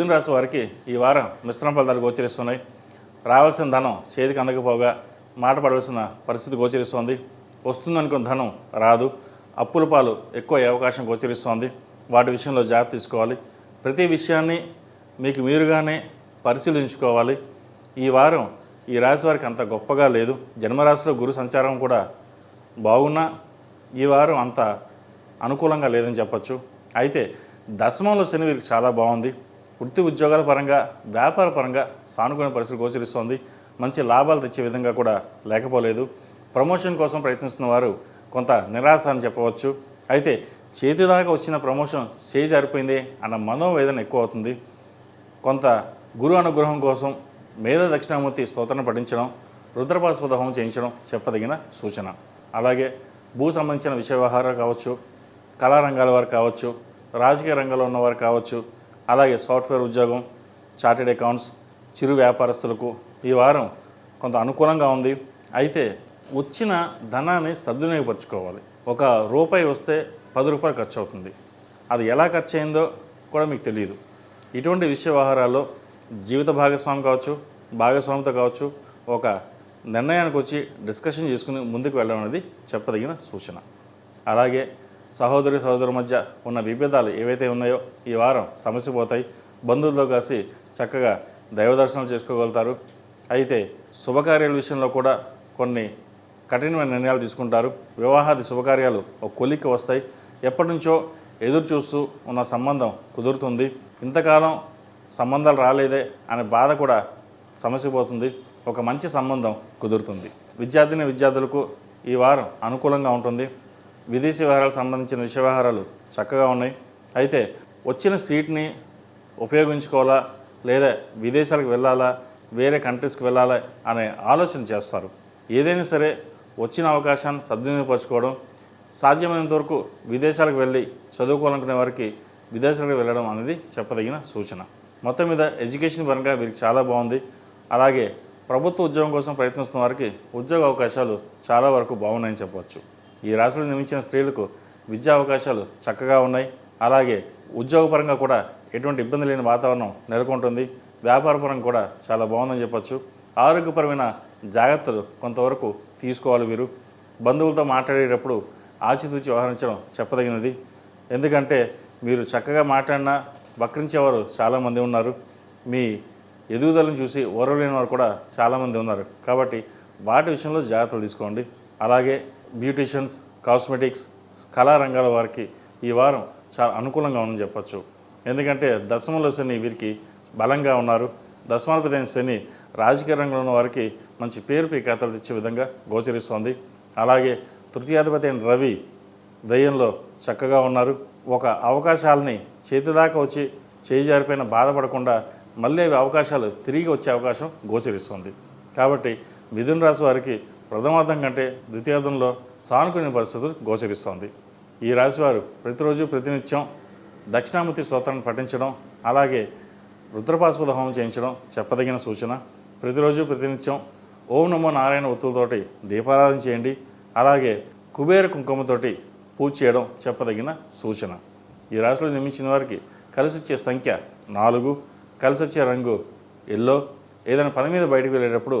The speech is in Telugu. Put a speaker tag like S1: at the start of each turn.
S1: రాశి వారికి ఈ వారం మిశ్రమ ఫలితాలు గోచరిస్తున్నాయి. రావాల్సిన ధనం చేతికి అందకపోగా మాట పడవలసిన పరిస్థితి గోచరిస్తోంది. వస్తుందనుకున్న ధనం రాదు. అప్పుల పాలు ఎక్కువ అయ్యే అవకాశం గోచరిస్తోంది. వాటి విషయంలో జాగ్రత్త తీసుకోవాలి. ప్రతి విషయాన్ని మీకు మీరుగానే పరిశీలించుకోవాలి. ఈ వారం ఈ రాశి వారికి అంత గొప్పగా లేదు. జన్మరాశిలో గురు సంచారం కూడా బాగున్నా ఈ వారం అంత అనుకూలంగా లేదని చెప్పచ్చు. అయితే దశమంలో శని వీరికి చాలా బాగుంది. వృత్తి ఉద్యోగాల పరంగా వ్యాపార పరంగా సానుకూల పరిస్థితి గోచరిస్తోంది. మంచి లాభాలు తెచ్చే విధంగా కూడా లేకపోలేదు. ప్రమోషన్ కోసం ప్రయత్నిస్తున్న వారు కొంత నిరాశ అని చెప్పవచ్చు. అయితే చేతి దాకా వచ్చిన ప్రమోషన్ చేయి జారిపోయింది అన్న మనోవేదన ఎక్కువ అవుతుంది కొంత గురు అనుగ్రహం కోసం మేధ దక్షిణామూర్తి స్తోత్రం పఠించడం రుద్రపాస్పద హోమం చేయించడం చెప్పదగిన సూచన. అలాగే భూ సంబంధించిన విషయ వ్యవహారాలు కావచ్చు కళారంగాల వారు కావచ్చు రాజకీయ రంగంలో ఉన్నవారు కావచ్చు అలాగే సాఫ్ట్వేర్ ఉద్యోగం చార్టెడ్ అకౌంట్స్ చిరు వ్యాపారస్తులకు ఈ వారం కొంత అనుకూలంగా ఉంది. అయితే వచ్చిన ధనాన్ని సద్వినియోగపరచుకోవాలి. ఒక రూపాయి వస్తే పది రూపాయలు ఖర్చు అవుతుంది అది ఎలా ఖర్చు అయిందో కూడా మీకు తెలియదు ఇటువంటి విషయ వ్యవహారాల్లో జీవిత భాగస్వామి కావచ్చు భాగస్వామితో కావచ్చు ఒక నిర్ణయానికి వచ్చి డిస్కషన్ చేసుకుని ముందుకు వెళ్ళడం అనేది చెప్పదగిన సూచన. అలాగే సహోదరి సహోదరు మధ్య ఉన్న విభేదాలు ఏవైతే ఉన్నాయో ఈ వారం సమస్య పోతాయి బంధువులతో కలిసి చక్కగా దైవ చేసుకోగలుగుతారు. అయితే శుభకార్యాల విషయంలో కూడా కొన్ని కఠినమైన నిర్ణయాలు తీసుకుంటారు. వివాహాది శుభకార్యాలు ఒక కొలిక్కి వస్తాయి. ఎప్పటి నుంచో ఎదురు చూస్తూ ఉన్న సంబంధం కుదురుతుంది. ఇంతకాలం సంబంధాలు రాలేదే అనే బాధ కూడా సమస్య పోతుంది ఒక మంచి సంబంధం కుదురుతుంది. విద్యార్థిని విద్యార్థులకు ఈ వారం అనుకూలంగా ఉంటుంది. విదేశీ వ్యవహారాలకు సంబంధించిన విషయ వ్యవహారాలు చక్కగా ఉన్నాయి. అయితే వచ్చిన సీట్ని ఉపయోగించుకోవాలా? లేదా విదేశాలకు వెళ్ళాలా? వేరే కంట్రీస్కి వెళ్ళాలా? అనే ఆలోచన చేస్తారు. ఏదైనా సరే వచ్చిన అవకాశాన్ని సద్వినియోగపరచుకోవడం సాధ్యమైనంత వరకు విదేశాలకు వెళ్ళి చదువుకోవాలనుకునే వారికి విదేశాలకు వెళ్ళడం అనేది చెప్పదగిన సూచన. మొత్తం మీద ఎడ్యుకేషన్ పరంగా వీరికి చాలా బాగుంది. అలాగే ప్రభుత్వ ఉద్యోగం కోసం ప్రయత్నిస్తున్న వారికి ఉద్యోగ అవకాశాలు చాలా వరకు బాగున్నాయని చెప్పవచ్చు. ఈ రాశిలో నిర్మించిన స్త్రీలకు విద్యా అవకాశాలు చక్కగా ఉన్నాయి. అలాగే ఉద్యోగపరంగా కూడా ఎటువంటి ఇబ్బంది లేని వాతావరణం నెలకొంటుంది. వ్యాపారపరంగా కూడా చాలా బాగుందని చెప్పచ్చు. ఆరోగ్యపరమైన జాగ్రత్తలు కొంతవరకు తీసుకోవాలి వీరు. బంధువులతో మాట్లాడేటప్పుడు ఆచితూచి వ్యవహరించడం చెప్పదగినది. ఎందుకంటే మీరు చక్కగా మాట్లాడినా వక్రించేవారు చాలామంది ఉన్నారు. మీ ఎదుగుదలను చూసి ఓరవలేని వారు కూడా చాలామంది ఉన్నారు. కాబట్టి వాటి విషయంలో జాగ్రత్తలు తీసుకోండి. అలాగే బ్యూటీషియన్స్ కాస్మెటిక్స్ కళారంగాల వారికి ఈ వారం చాలా అనుకూలంగా ఉందని చెప్పచ్చు. ఎందుకంటే దశమంలో శని వీరికి బలంగా ఉన్నారు. దశమాధిపతి శని రాజకీయ రంగంలో ఉన్న వారికి మంచి పేరు పీకాతలు తెచ్చే విధంగా గోచరిస్తోంది. అలాగే తృతీయాధిపతి అయిన రవి వ్యయంలో చక్కగా ఉన్నారు. ఒక అవకాశాలని చేతిదాకా వచ్చి చేయి జారిపోయిన బాధపడకుండా మళ్ళీ అవి అవకాశాలు తిరిగి వచ్చే అవకాశం గోచరిస్తుంది. కాబట్టి మిథున రాశి వారికి ప్రథమార్థం కంటే ద్వితీయార్థంలో సానుకూల పరిస్థితులు గోచరిస్తోంది. ఈ రాశివారు ప్రతిరోజు ప్రతినిత్యం దక్షిణామూర్తి స్తోత్రాన్ని పఠించడం అలాగే రుద్రపాశుపద హోమం చేయించడం చెప్పదగిన సూచన. ప్రతిరోజు ప్రతినిత్యం ఓం నమో నారాయణ ఒత్తులతోటి దీపారాధన చేయండి అలాగే కుబేర కుంకుమతోటి పూజ చేయడం చెప్పదగిన సూచన. ఈ రాశిలో నిర్మించిన వారికి కలిసి వచ్చే సంఖ్య నాలుగు కలిసి వచ్చే రంగు ఎల్లో. ఏదైనా పని మీద బయటకు వెళ్ళేటప్పుడు